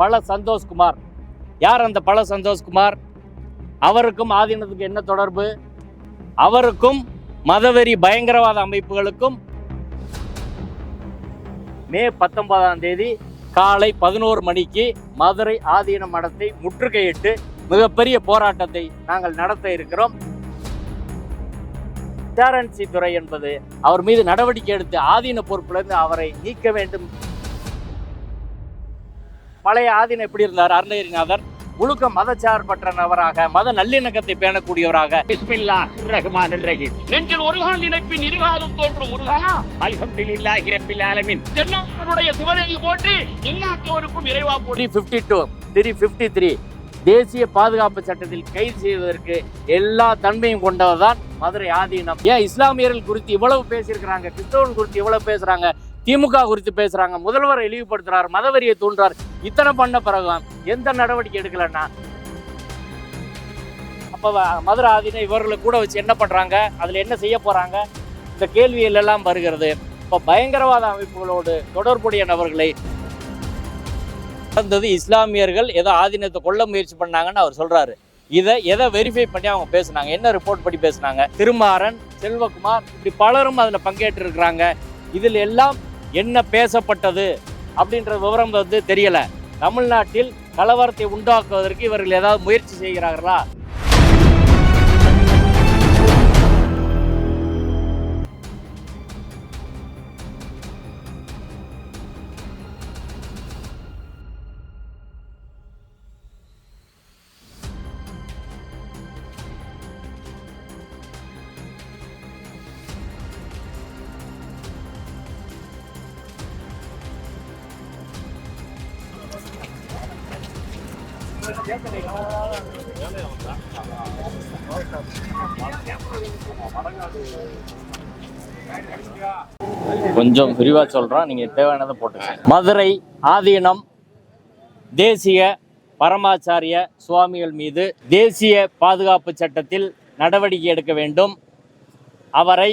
பல சந்தோஷ்குமார். யார் அந்த பல சந்தோஷ்குமார்? அவருக்கும் ஆதீனத்துக்கு என்ன தொடர்பு? அவருக்கும் மதவெறி பயங்கரவாத அமைப்புகளுக்கும் மே பத்தொன்பதாம் தேதி காலை பதினோரு மணிக்கு மதுரை ஆதீன மடத்தை முற்றுகையிட்டு மிகப்பெரிய போராட்டத்தை நாங்கள் நடத்த இருக்கிறோம். விசாரன்சி துறை என்பது அவர் மீது நடவடிக்கை எடுத்து ஆதீன பொறுப்பிலிருந்து அவரை நீக்க வேண்டும் பழைய ஆதீனம் எப்படி இருந்தார்? அருணகிரிநாதர் முழுக்க மதச்சார்பற்ற நபராக மத நல்லிணக்கத்தை பேணக்கூடியவராக. பிஸ்மில்லா ரஹ்மான் ரஹீம். நெஞ்சில் நினைப்பின் இருகாலும் தோன்றும் முருகா. அல்ஹம்துலில்லாஹி ரப்பில் ஆலமீன். தென்னாட்டுடைய சிவனை போற்றி எல்லாத்தோருக்கும் இறைவா three fifty two three fifty three தேசிய பாதுகாப்பு சட்டத்தில் கைது செய்வதற்கு எல்லா தன்மையும் கொண்டவர் தான் மதுரை ஆதீனம். ஏன் இஸ்லாமியர்கள் குறித்து இவ்வளவு பேசியிருக்கிறாங்க? கிறிஸ்தவர்கள் குறித்து இவ்வளவு பேசுறாங்க? திமுக குறித்து பேசுறாங்க. முதல்வரை இழிவுபடுத்துறாரு மதவெறியை தூண்டுறாரு. இத்தனை பண்ண பிறகு எந்த நடவடிக்கை எடுக்கலன்னா? அப்ப மதுரை ஆதீனம் இவர்களை கூட வச்சு என்ன பண்றாங்க? அதுல என்ன செய்ய போறாங்க? இந்த கேள்விகள் எல்லாம் வருகிறது. இப்போ பயங்கரவாத அமைப்புகளோடு தொடர்புடைய நபர்களை நடந்தது இஸ்லாமியர்கள் ஏதோ ஆதீனத்தை கொல்ல முயற்சி பண்ணாங்கன்னு அவர் சொல்றாரு. இதை எதை வெரிஃபை பண்ணி அவங்க பேசுனாங்க? என்ன ரிப்போர்ட் பண்ணி பேசுனாங்க? திருமாறன் செல்வகுமார் இப்படி பலரும் அதில் பங்கேற்று இருக்கிறாங்க இதில் எல்லாம் என்ன பேசப்பட்டது அப்படின்ற விவரம் வந்து தெரியல. தமிழ்நாட்டில் கலவரத்தை உண்டாக்குவதற்கு இவர்கள் ஏதாவது முயற்சி செய்கிறார்களா? கொஞ்சம் விரிவா சொல்கிறோம் நீங்க தேவையானதை போட்டுக்கோங்க. மதுரை ஆதீனம் தேசிய பரமாச்சாரிய சுவாமிகள் மீது தேசிய பாதுகாப்பு சட்டத்தில் நடவடிக்கை எடுக்க வேண்டும். அவரை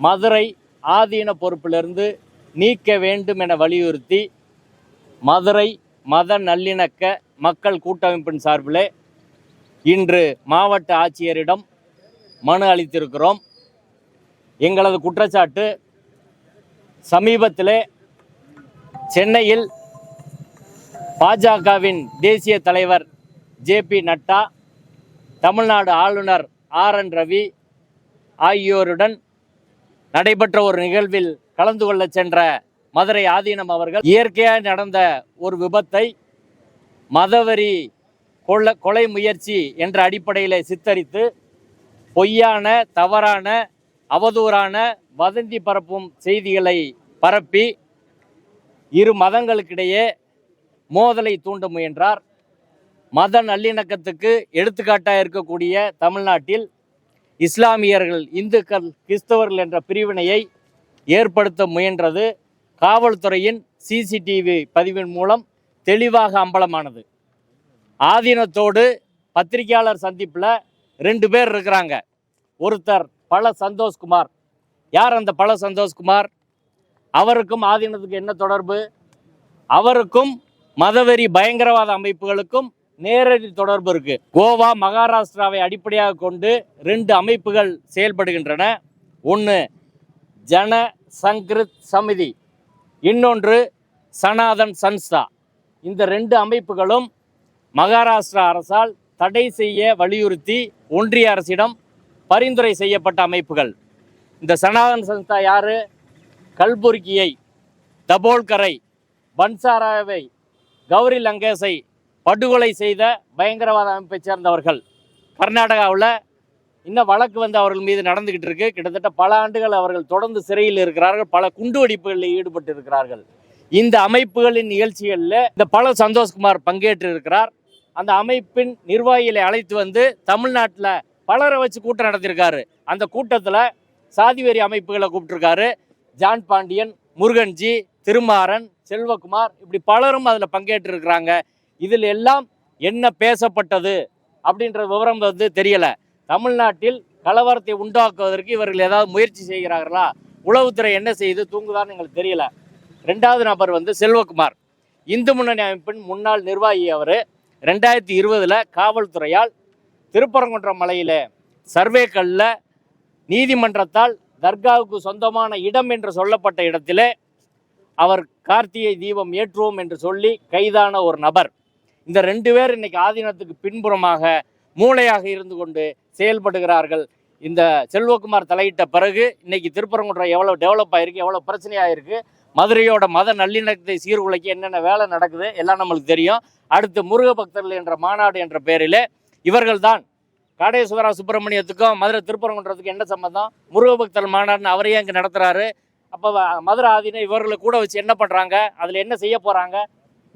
மதுரை ஆதீன பொறுப்பிலிருந்து நீக்க வேண்டும் என வலியுறுத்தி மதுரை மத நல்லிணக்க மக்கள் கூட்டமைப்பின் சார்பிலே இன்று மாவட்ட ஆட்சியரிடம் மனு அளித்திருக்கிறோம். எங்களது குற்றச்சாட்டு சமீபத்திலே சென்னையில் பாஜகவின் தேசிய தலைவர் ஜேபி நட்டா தமிழ்நாடு ஆளுநர் ஆர் என் ரவி ஆகியோருடன் நடைபெற்ற ஒரு நிகழ்வில் கலந்து கொள்ள சென்ற மதுரை ஆதீனம் அவர்கள் இயற்கையாக நடந்த ஒரு விபத்தை மதவரி கொள்ள கொலை முயற்சி என்ற அடிப்படையில் சித்தரித்து பொய்யான தவறான அவதூறான வதந்தி பரப்பும் செய்திகளை பரப்பி இரு மதங்களுக்கிடையே மோதலை தூண்ட முயன்றார். மத நல்லிணக்கத்துக்கு எடுத்துக்காட்டாக இருக்கக்கூடிய தமிழ்நாட்டில் இஸ்லாமியர்கள் இந்துக்கள் கிறிஸ்தவர்கள் என்ற பிரிவினையை ஏற்படுத்த முயன்றது. காவல்துறையின் சிசிடிவி பதிவின் மூலம் தெளிவாக அம்பலமானது. ஆதீனத்தோடு பத்திரிகையாளர் சந்திப்பில் ரெண்டு பேர் இருக்கிறாங்க. ஒருத்தர் பல சந்தோஷ்குமார். யார் அந்த பல சந்தோஷ்குமார்? அவருக்கும் ஆதீனத்துக்கு என்ன தொடர்பு? அவருக்கும் மதவெறி பயங்கரவாத அமைப்புகளுக்கும் நேரடி தொடர்பு இருக்கு. கோவா மகாராஷ்டிராவை அடிப்படையாக கொண்டு ரெண்டு அமைப்புகள் செயல்படுகின்றன. ஒன்று ஜன சங்கிருத் சமிதி. இன்னொன்று சனாதன் சன்ஸ்தா. இந்த ரெண்டு அமைப்புகளும் மகாராஷ்டிரா அரசால் தடை செய்ய வலியுறுத்தி ஒன்றிய அரசிடம் பரிந்துரை செய்யப்பட்ட அமைப்புகள். இந்த சனாதன் சன்ஸ்தா யாரு? கல்புர்கியை தபோல்கரை பன்சாராவை கௌரி லங்கேஷை படுகொலை செய்த பயங்கரவாத அமைப்பைச் சேர்ந்தவர்கள். கர்நாடகாவில் இன்னும் வழக்கு வந்து அவர்கள் மீது நடந்துகிட்டு இருக்கு. கிட்டத்தட்ட பல ஆண்டுகள் அவர்கள் தொடர்ந்து சிறையில் இருக்கிறார்கள். பல குண்டுவெடிப்புகளில் ஈடுபட்டு இருக்கிறார்கள் இந்த அமைப்புகளின் நிகழ்ச்சிகளில் இந்த பல சந்தோஷ்குமார் பங்கேற்று இருக்கிறார் அந்த அமைப்பின் நிர்வாகிகளை அழைத்து வந்து தமிழ்நாட்டில் பலரை வச்சு கூட்டம் நடத்தியிருக்காரு. அந்த கூட்டத்தில் சாதிவெறி அமைப்புகளை கூப்பிட்டுருக்காரு. ஜான் பாண்டியன் முருகன்ஜி திருமாறன் செல்வகுமார் இப்படி பலரும் அதில் பங்கேற்று இருக்கிறாங்க இதில் எல்லாம் என்ன பேசப்பட்டது அப்படின்ற விவரம் வந்து தெரியலை. தமிழ்நாட்டில் கலவரத்தை உண்டாக்குவதற்கு இவர்கள் ஏதாவது முயற்சி செய்கிறார்களா? உளவுத்துறை என்ன செய்து தூங்குதான்னு எங்களுக்கு தெரியல. ரெண்டாவது நபர் வந்து செல்வகுமார். இந்து முன்னணி அமைப்பின் முன்னாள் நிர்வாகி அவர். ரெண்டாயிரத்தி இருபதில் காவல்துறையால் திருப்பரங்குன்றம் மலையில் சர்வே நீதிமன்றத்தால் தர்காவுக்கு சொந்தமான இடம் என்று சொல்லப்பட்ட இடத்திலே அவர் கார்த்திகை தீபம் ஏற்றுவோம் என்று சொல்லி கைதான ஒரு நபர். இந்த ரெண்டு பேர் இன்னைக்கு ஆதீனத்துக்கு பின்புறமாக மூளையாக இருந்து கொண்டு செயல்படுகிறார்கள். இந்த செல்வகுமார் தலையிட்ட பிறகு இன்னைக்கு திருப்பரங்குன்றம் எவ்வளோ டெவலப் ஆயிருக்கு எவ்வளோ பிரச்சனையாயிருக்கு மதுரையோட மத நல்லிணக்கத்தை சீர்குலைக்க என்னென்ன வேலை நடக்குது எல்லாம் நம்மளுக்கு தெரியும். அடுத்து முருக பக்தர்கள் என்ற மாநாடு என்ற பெயரில் இவர்கள்தான். காடேஸ்வரா சுப்பிரமணியத்துக்கும் மதுரை திருப்பரங்குன்றத்துக்கும் என்ன சம்மந்தம் முருக பக்தர் மாநாடுன்னு அவரையே இங்கே நடத்துகிறாரு அப்போ மதுரை ஆதீனம் இவர்களை கூட வச்சு என்ன பண்ணுறாங்க அதில் என்ன செய்ய போகிறாங்க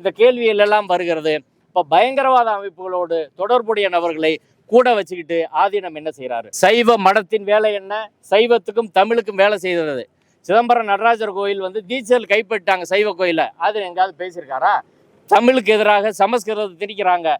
இந்த கேள்விகள் எல்லாம் வருகிறது. இப்போ பயங்கரவாத அமைப்புகளோடு தொடர்புடைய நபர்களை கூட வச்சுக்கிட்டு ஆதீனம் என்ன செய்கிறாரு சைவ மடத்தின் வேலை என்ன? சைவத்துக்கும் தமிழுக்கும் வேலை செய்கிறது சிதம்பரம் நடராஜர் கோயில் வந்து தீச்சல் கைப்பற்றிட்டாங்க சைவ கோயிலை. அது எங்கேயாவது பேசியிருக்காரா? தமிழுக்கு எதிராக சமஸ்கிருதத்தை திணிக்கிறாங்க.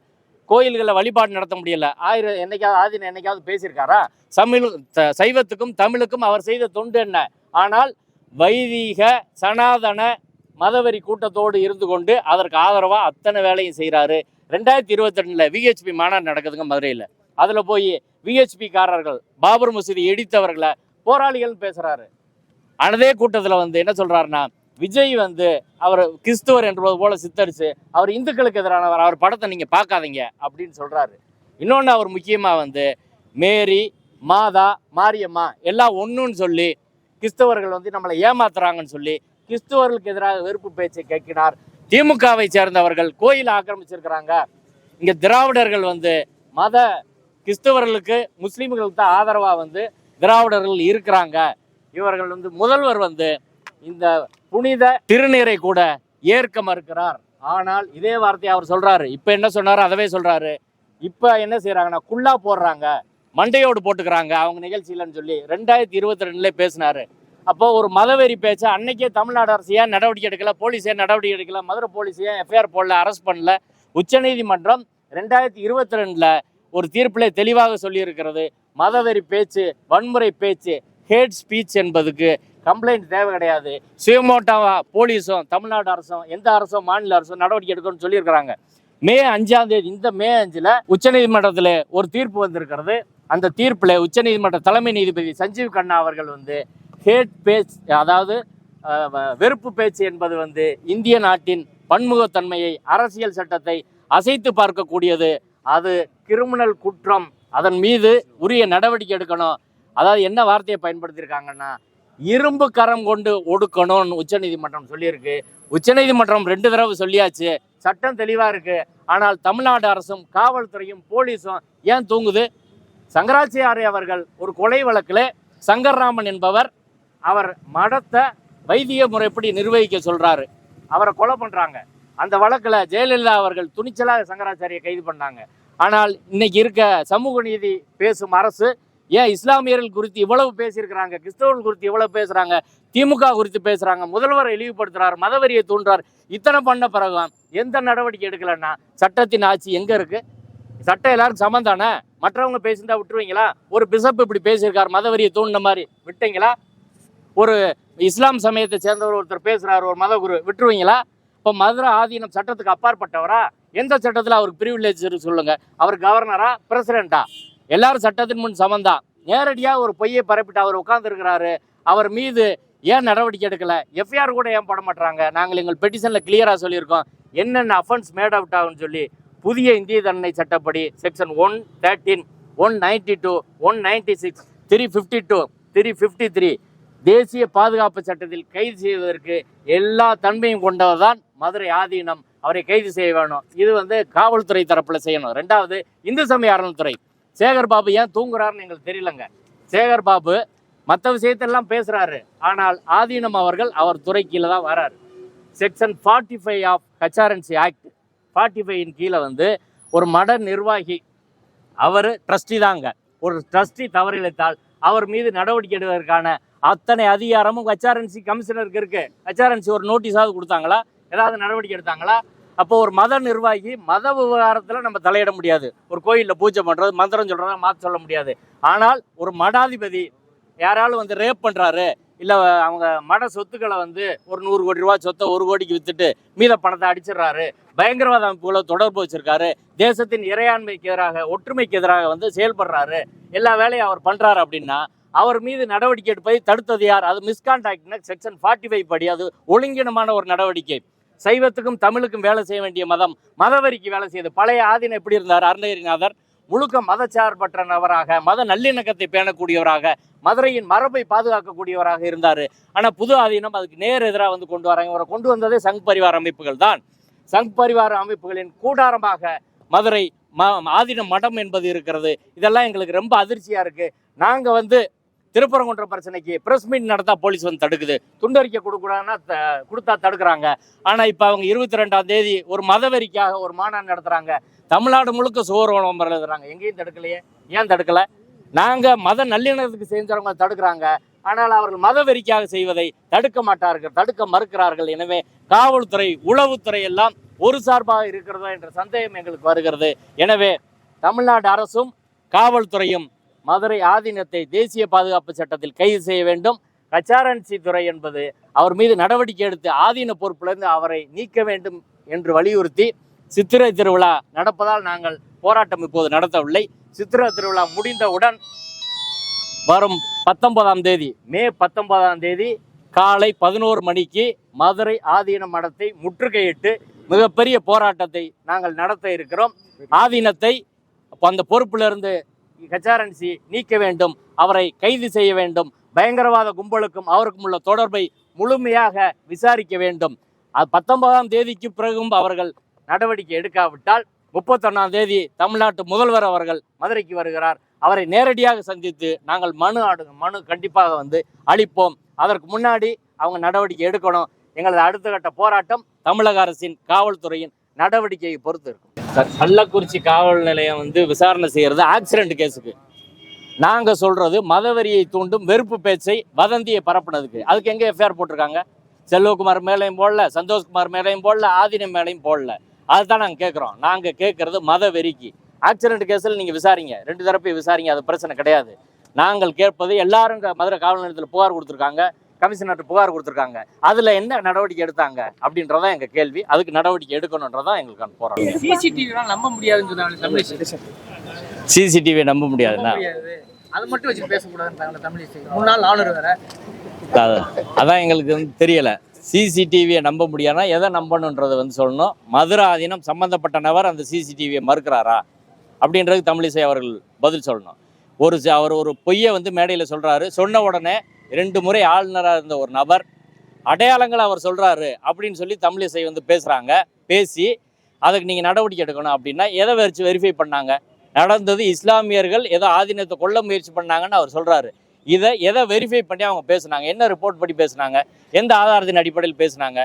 கோயில்களில் வழிபாடு நடத்த முடியல. ஆயிரம் என்னைக்காவது ஆதீனம் என்னைக்காவது பேசியிருக்காரா? தமிழ் த- சைவத்துக்கும் தமிழுக்கும் அவர் செய்த தொண்டு என்ன? ஆனால் வைதீக சனாதன மதவெறி கூட்டத்தோடு இருந்து கொண்டு அதற்கு ஆதரவாக அத்தனை வேலையும் செய்கிறாரு ரெண்டாயிரத்தி இருபத்தெண்டில் விஹெச்பி மாநாடு நடக்குதுங்க மதுரையில். அதில் போய் விஹெச்பிக்காரர்கள் பாபர் மசூதி இடித்தவர்களை போராளிகள்னு பேசுகிறாரு அனதே கூட்டத்தில் வந்து என்ன சொல்கிறாருன்னா விஜய் வந்து அவர் கிறிஸ்துவர் என்பது போல சித்தரித்து அவர் இந்துக்களுக்கு எதிரானவர் அவர் படத்தை நீங்கள் பார்க்காதீங்க அப்படின்னு சொல்கிறாரு இன்னொன்று அவர் முக்கியமாக வந்து மேரி மாதா மாரியம்மா எல்லாம் ஒன்றுன்னு சொல்லி கிறிஸ்தவர்கள் வந்து நம்மளை ஏமாத்துறாங்கன்னு சொல்லி கிறிஸ்துவர்களுக்கு எதிராக வெறுப்பு பேச்சை கேட்கிறார். திமுகவை சேர்ந்தவர்கள் கோயில் ஆக்கிரமிச்சிருக்கிறாங்க. இங்கே திராவிடர்கள் வந்து மத கிறிஸ்தவர்களுக்கு முஸ்லீம்களுக்கு தான் ஆதரவாக வந்து திராவிடர்கள் இருக்கிறாங்க. இவர்கள் வந்து முதல்வர் வந்து இந்த புனித திருநீரை கூட ஏற்க மறுக்கிறார். ஆனால் இதே வார்த்தையை அவர் சொல்றாரு. இப்போ என்ன சொன்னாரோ? அதவே சொல்றாரு. இப்போ என்ன செய்யறாங்கன்னா குள்ளா போடுறாங்க. மண்டையோடு போட்டுக்கிறாங்க. அவங்க நிகழ்ச்சியிலன்னு சொல்லி ரெண்டாயிரத்தி இருபத்தி ரெண்டுல பேசினாரு. அப்போ ஒரு மதவெறி பேச்ச அன்னைக்கே தமிழ்நாடு அரசு ஏன் நடவடிக்கை எடுக்கல? போலீஸ் ஏன் நடவடிக்கை எடுக்கல? மதுரை போலீஸ் ஏன் எஃப்ஐஆர் போடல? அரெஸ்ட் பண்ணல? உச்சநீதிமன்றம் ரெண்டாயிரத்தி இருபத்தி ரெண்டுல ஒரு தீர்ப்பிலே தெளிவாக சொல்லியிருக்கிறது. மதவெறி பேச்சு வன்முறை பேச்சு ஹேட் ஸ்பீச் என்பதுக்கு கம்ப்ளைண்ட் தேவை கிடையாது. சுயமோட்டாவா போலீஸும் தமிழ்நாடு அரசும் எந்த அரசும் மாநில அரசும் நடவடிக்கை எடுக்கணும்னு சொல்லியிருக்கிறாங்க. மே அஞ்சாம் தேதி இந்த மே அஞ்சில் உச்சநீதிமன்றத்தில் ஒரு தீர்ப்பு வந்திருக்கிறது. அந்த தீர்ப்பில் உச்சநீதிமன்ற தலைமை நீதிபதி சஞ்சீவ் கண்ணா அவர்கள் வந்து ஹேட் பேச் அதாவது வ- வெறுப்பு பேச்சு என்பது வந்து இந்திய நாட்டின் பன்முகத்தன்மையை அரசியல் சட்டத்தை அசைத்து பார்க்கக்கூடியது. அது கிரிமினல் குற்றம். அதன் மீது உரிய நடவடிக்கை எடுக்கணும். அதாவது என்ன வார்த்தையை பயன்படுத்தியிருக்காங்கன்னா இரும்பு கரம் கொண்டு ஒடுக்கணும்னு உச்சநீதிமன்றம் சொல்லியிருக்கு. உச்சநீதிமன்றம் ரெண்டு தடவை சொல்லியாச்சு. சட்டம் தெளிவாக இருக்கு. ஆனால் தமிழ்நாடு அரசும் காவல்துறையும் போலீஸும் ஏன் தூங்குது? சங்கராச்சாரி அவர்கள் ஒரு கொலை வழக்கில் சங்கர்ராமன் என்பவர் அவர் மடத்தை வைத்திய முறைப்படி நிர்வகிக்க சொல்கிறாரு அவரை கொலை பண்ணுறாங்க அந்த வழக்கில் ஜெயலலிதா அவர்கள் துணிச்சலாக சங்கராச்சாரியை கைது பண்ணாங்க. ஆனால் இன்னைக்கு இருக்க சமூக நீதி பேசும் அரசு ஏன் இஸ்லாமியர்கள் குறித்து இவ்வளவு பேசியிருக்கிறாங்க? கிறிஸ்தவர்கள் குறித்து இவ்வளவு பேசுகிறாங்க திமுக குறித்து பேசுகிறாங்க முதல்வரை இழிவுபடுத்துகிறார் மதவரியை தூண்டுறார். இத்தனை பண்ண பிறகு எந்த நடவடிக்கை எடுக்கலன்னா சட்டத்தின் ஆட்சி எங்கே இருக்குது சட்டம் எல்லாரும் சமம் தானே மற்றவங்க பேசியிருந்தா விட்டுருவீங்களா? ஒரு பிசப் இப்படி பேசியிருக்கார் மதவரியை தூண்டின மாதிரி விட்டீங்களா? ஒரு இஸ்லாம் சமயத்தை சேர்ந்தவர் ஒருத்தர் பேசுகிறார் ஒரு மதகுரு விட்டுருவீங்களா? இப்போ மதுரை ஆதீனம் சட்டத்துக்கு அப்பாற்பட்டவரா? எந்த சட்டத்தில் அவருக்கு பிரிவில்லேஜ் இருக்கு அவர் கவர்னரா பிரசிடென்ட்டா எல்லாரும் சட்டத்தின் முன் சமந்தான் நேரடியாக ஒரு பொய்யை பரப்பிட்டு அவர் உட்காந்துருக்கிறாரு அவர் மீது ஏன் நடவடிக்கை எடுக்கலை? எஃப்ஐஆர் கூட ஏன் போட மாட்டாங்க நாங்கள் எங்கள் பெட்டிஷனில் கிளியராக சொல்லியிருக்கோம். என்னென்ன அஃபென்ஸ் மேட் அவுட் ஆகும்னு சொல்லி புதிய இந்திய தண்டனை சட்டப்படி section one thirteen one ninety two one ninety six three fifty two three fifty three தேசிய பாதுகாப்பு சட்டத்தில் கைது செய்வதற்கு எல்லா தன்மையும் கொண்டவர் தான் மதுரை ஆதீனம். அவரை கைது செய்ய வேணும். இது வந்து காவல்துறை தரப்பில் செய்யணும். ரெண்டாவது இந்து சமய அறநிலைத்துறை சேகர் பாபு ஏன் தூங்குறாருன்னு எங்களுக்கு தெரியலங்க. சேகர் பாபு மற்ற விஷயத்தெல்லாம் பேசுறாரு. ஆனால் ஆதீனம் அவர்கள் அவர் துறை கீழே தான் வராரு. Section forty five of HRNC act forty ஃபைவின் கீழே வந்து ஒரு மட நிர்வாகி அவர் ட்ரஸ்டி தாங்க. ஒரு ட்ரஸ்டி தவறிழைத்தால் அவர் மீது நடவடிக்கை எடுவதற்கான அத்தனை அதிகாரமும் ஹெச்ஆர்என்சி கமிஷனருக்கு இருக்கு. ஹெச்ஆர்என்சி ஒரு நோட்டீஸாவது கொடுத்தாங்களா? ஏதாவது நடவடிக்கை எடுத்தாங்களா? அப்போ ஒரு மத நிர்வாகி மத விவகாரத்தில் நம்ம தலையிட முடியாது. ஒரு கோயிலில் பூஜை பண்ணுறது மந்திரம் சொல்கிறத மாற்ற சொல்ல முடியாது. ஆனால் ஒரு மடாதிபதி யாராலும் வந்து ரேப் பண்ணுறாரு இல்லை அவங்க மட சொத்துக்களை வந்து ஒரு நூறு கோடி ரூபா சொத்தை ஒரு கோடிக்கு வித்துட்டு மீத பணத்தை அடிச்சிடுறாரு பயங்கரவாத அமைப்புகளை தொடர்பு வச்சிருக்காரு தேசத்தின் இறையாண்மைக்கு எதிராக ஒற்றுமைக்கு எதிராக வந்து செயல்படுறாரு எல்லா வேலையும் அவர் பண்றாரு அப்படின்னா அவர் மீது நடவடிக்கை எடுப்பதை தடுத்தது யார்? அது மிஸ்கான்டாக்ட்னா செக்ஷன் ஃபார்ட்டி ஃபைவ் படி. அது ஒழுங்கினமான ஒரு நடவடிக்கை. சைவத்துக்கும் தமிழுக்கும் வேலை செய்ய வேண்டிய மதம். மதவரிக்கு வேலை செய்யுது பழைய ஆதீனம் எப்படி இருந்தார்? அருணகிரிநாதர். முழுக்க மதச்சார்பற்ற நபராக மத நல்லிணக்கத்தை பேணக்கூடியவராக மதுரையின் மரபை பாதுகாக்கக்கூடியவராக இருந்தார். ஆனால் புது ஆதீனம் அதுக்கு நேர் எதிராக வந்து கொண்டு வராங்க. இவரை கொண்டு வந்ததே சங் பரிவார அமைப்புகள் தான். சங் பரிவார அமைப்புகளின் கூடாரமாக மதுரை ம ஆதீன மடம் என்பது இருக்கிறது. இதெல்லாம் எங்களுக்கு ரொம்ப அதிர்ச்சியாக இருக்குது நாங்கள் வந்து திருப்பரங்குன்ற பிரச்சனைக்கு பிரஸ் மீட் நடத்தா போலீஸ் வந்து தடுக்குது. துண்டறிக்கை கொடுக்கூடாதுன்னா த- கொடுத்தா தடுக்கிறாங்க. ஆனால் இப்போ அவங்க இருபத்தி ரெண்டாம் தேதி ஒரு மதவெறிக்காக ஒரு மாநாடு நடத்துகிறாங்க தமிழ்நாடு முழுக்க சுவர் எழுதுறாங்க எங்கேயும் தடுக்கலையே. ஏன் தடுக்கலை? நாங்கள் மத நல்லிணக்கத்துக்கு செஞ்சவங்க தடுக்கிறாங்க. ஆனால் அவர்கள் மதவெறிக்காக செய்வதை தடுக்க மாட்டார்கள் தடுக்க மறுக்கிறார்கள். எனவே காவல்துறை உளவுத்துறை எல்லாம் ஒரு சார்பாக இருக்கிறதா என்ற சந்தேகம் எங்களுக்கு வருகிறது. எனவே தமிழ்நாடு அரசும் காவல்துறையும் மதுரை ஆதீனத்தை தேசிய பாதுகாப்பு சட்டத்தில் கைது செய்ய வேண்டும். கச்சாரன்சி துறை என்பது அவர் மீது நடவடிக்கை எடுத்து ஆதீன பொறுப்பிலிருந்து அவரை நீக்க வேண்டும் என்று வலியுறுத்தி சித்திரை திருவிழா நடப்பதால் நாங்கள் போராட்டம் இப்போது நடத்தவில்லை. சித்திரை திருவிழா முடிந்தவுடன் வரும் பத்தொன்பதாம் தேதி மே பத்தொன்பதாம் தேதி காலை பதினோரு மணிக்கு மதுரை ஆதீன மடத்தை முற்றுகையிட்டு மிகப்பெரிய போராட்டத்தை நாங்கள் நடத்த இருக்கிறோம். ஆதீனத்தை அந்த பொறுப்பிலிருந்து கச்சாரன்சி நீக்க வேண்டும் அவரை கைது செய்ய வேண்டும். பயங்கரவாத கும்பலுக்கும் அவருக்கும் உள்ள தொடர்பை முழுமையாக விசாரிக்க வேண்டும். அது பத்தொன்பதாம் தேதிக்கு பிறகும் அவர்கள் நடவடிக்கை எடுக்காவிட்டால் முப்பத்தொன்னாம் தேதி தமிழ்நாட்டு முதல்வர் அவர்கள் மதுரைக்கு வருகிறார். அவரை நேரடியாக சந்தித்து நாங்கள் மனு ஆடு மனு கண்டிப்பாக வந்து அளிப்போம். அதற்கு முன்னாடி அவங்க நடவடிக்கை எடுக்கணும். எங்களது அடுத்த கட்ட போராட்டம் தமிழக அரசின் காவல்துறையின் நடவடிக்கையை பொறுத்து இருக்கும். கள்ளக்குறிச்சி காவல் நிலையம் வந்து விசாரணை செய்கிறது ஆக்சிடென்ட் கேஸுக்கு நாங்கள் சொல்கிறது மதவெறியை தூண்டும் வெறுப்பு பேச்சை வதந்தியை பரப்புனதுக்கு. அதுக்கு எங்கே எஃப்ஐஆர் போட்டிருக்காங்க? செல்வகுமார் மேலையும் போடல சந்தோஷ்குமார் மேலையும் போடல ஆதினம் மேலையும் போடல. அதுதான் நாங்கள் கேட்குறோம் நாங்கள் கேட்குறது மத வெறிக்கு ஆக்சிடென்ட் கேஸில் நீங்கள் விசாரிங்க. ரெண்டு தரப்பையும் விசாரிங்க அது பிரச்சனை கிடையாது. நாங்கள் கேட்பது எல்லாரும் மதுரை காவல் நிலையத்தில் புகார் கொடுத்துருக்காங்க. கமிஷனர்கிட்ட புகார் கொடுத்துருக்காங்க. அதில் என்ன நடவடிக்கை எடுத்தாங்க அப்படின்றதான் எங்கள் கேள்வி. அதுக்கு நடவடிக்கை எடுக்கணுன்றதான் எங்களுக்கான போராட்டம் சிசிடிவிலாம் நம்ப முடியாதுன்னு சொன்னாங்க சிசிடிவியை நம்ப முடியாதுண்ணா முடியாது. அதை மட்டும் வச்சு பேசக்கூடாதுன்றாங்க தமிழிசை முன்னாள் ஆளுநர் வேற. அது- அதான் எங்களுக்கு வந்து தெரியல. சிசிடிவியை நம்ப முடியாதுன்னா எதை நம்பணுன்றதை வந்து சொல்லணும். மதுரை ஆதீனம் சம்பந்தப்பட்ட நபர் அந்த சிசிடிவியை மறுக்கிறாரா அப்படின்றதுக்கு தமிழிசை அவர்கள் பதில் சொல்லணும். ஒரு அவர் ஒரு பொய்யை வந்து மேடையில் சொல்றாரு. சொன்ன உடனே ரெண்டு முறை ஆளுநராக இருந்த ஒரு நபர் அடையாளங்களை அவர் சொல்கிறாரு அப்படின்னு சொல்லி தமிழிசை வந்து பேசுகிறாங்க பேசி அதுக்கு நீங்கள் நடவடிக்கை எடுக்கணும் அப்படின்னா எதை வச்சு வெரிஃபை பண்ணாங்க? நடந்தது இஸ்லாமியர்கள் ஏதோ ஆதீனத்தை கொல்ல முயற்சி பண்ணாங்கன்னு அவர் சொல்கிறாரு இதை எதை வெரிஃபை பண்ணி அவங்க பேசுனாங்க? என்ன ரிப்போர்ட் படி பேசுனாங்க? எந்த ஆதாரத்தின் அடிப்படையில் பேசுனாங்க?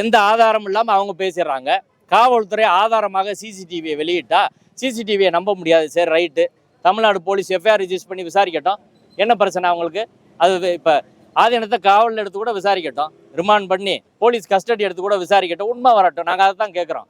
எந்த ஆதாரம் இல்லாமல் அவங்க பேசிடுறாங்க? காவல்துறை ஆதாரமாக சிசிடிவியை வெளியிட்டா சிசிடிவியை நம்ப முடியாது. சரி right Tamil Nadu police FIR register பண்ணி விசாரிக்கட்டும். என்ன பிரச்சனை அவங்களுக்கு? அது இப்போ ஆதீனத்தை காவலில் எடுத்து கூட விசாரிக்கட்டும். ரிமாண்ட் பண்ணி போலீஸ் கஸ்டடி எடுத்து கூட விசாரிக்கட்டும். உண்மை வரட்டும். நாங்கள் அதை தான் கேட்குறோம்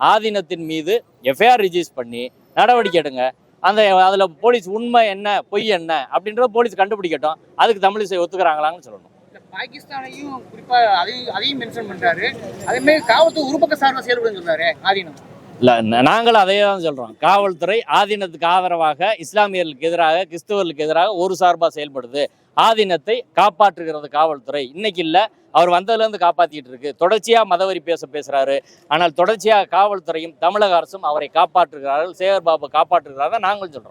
ஆதீனத்தின் மீது எஃப்ஐஆர் ரிஜிஸ்டர் பண்ணி நடவடிக்கை எடுங்க. அந்த அதில் போலீஸ் உண்மை என்ன பொய் என்ன அப்படின்றத போலீஸ் கண்டுபிடிக்கட்டும். அதுக்கு தமிழிசை ஒத்துக்கிறாங்களான்னு சொல்லணும். பாகிஸ்தானையும் குறிப்பாக அதையும் அதையும் மென்ஷன் பண்ணுறாரு அதே மாதிரி காவல்துறை ஒரு பக்க செயல்படுன்னு சொல்றாரு ஆதீனம் இல்லை நாங்களும் அதே தான் சொல்கிறோம் காவல்துறை ஆதீனத்துக்கு ஆதரவாக இஸ்லாமியர்களுக்கு எதிராக கிறிஸ்துவர்களுக்கு எதிராக ஒரு சார்பாக செயல்படுது. ஆதீனத்தை காப்பாற்றுகிறது காவல்துறை. இன்னைக்கு இல்லை அவர் வந்ததுலேருந்து காப்பாற்றிட்டு இருக்கு. தொடர்ச்சியாக மதவரி பேச பேசுகிறாரு ஆனால் தொடர்ச்சியாக காவல்துறையும் தமிழக அரசும் அவரை காப்பாற்றுகிறார்கள். சேகர் பாபு காப்பாற்றுகிறார்கள் நாங்களும் சொல்கிறோம்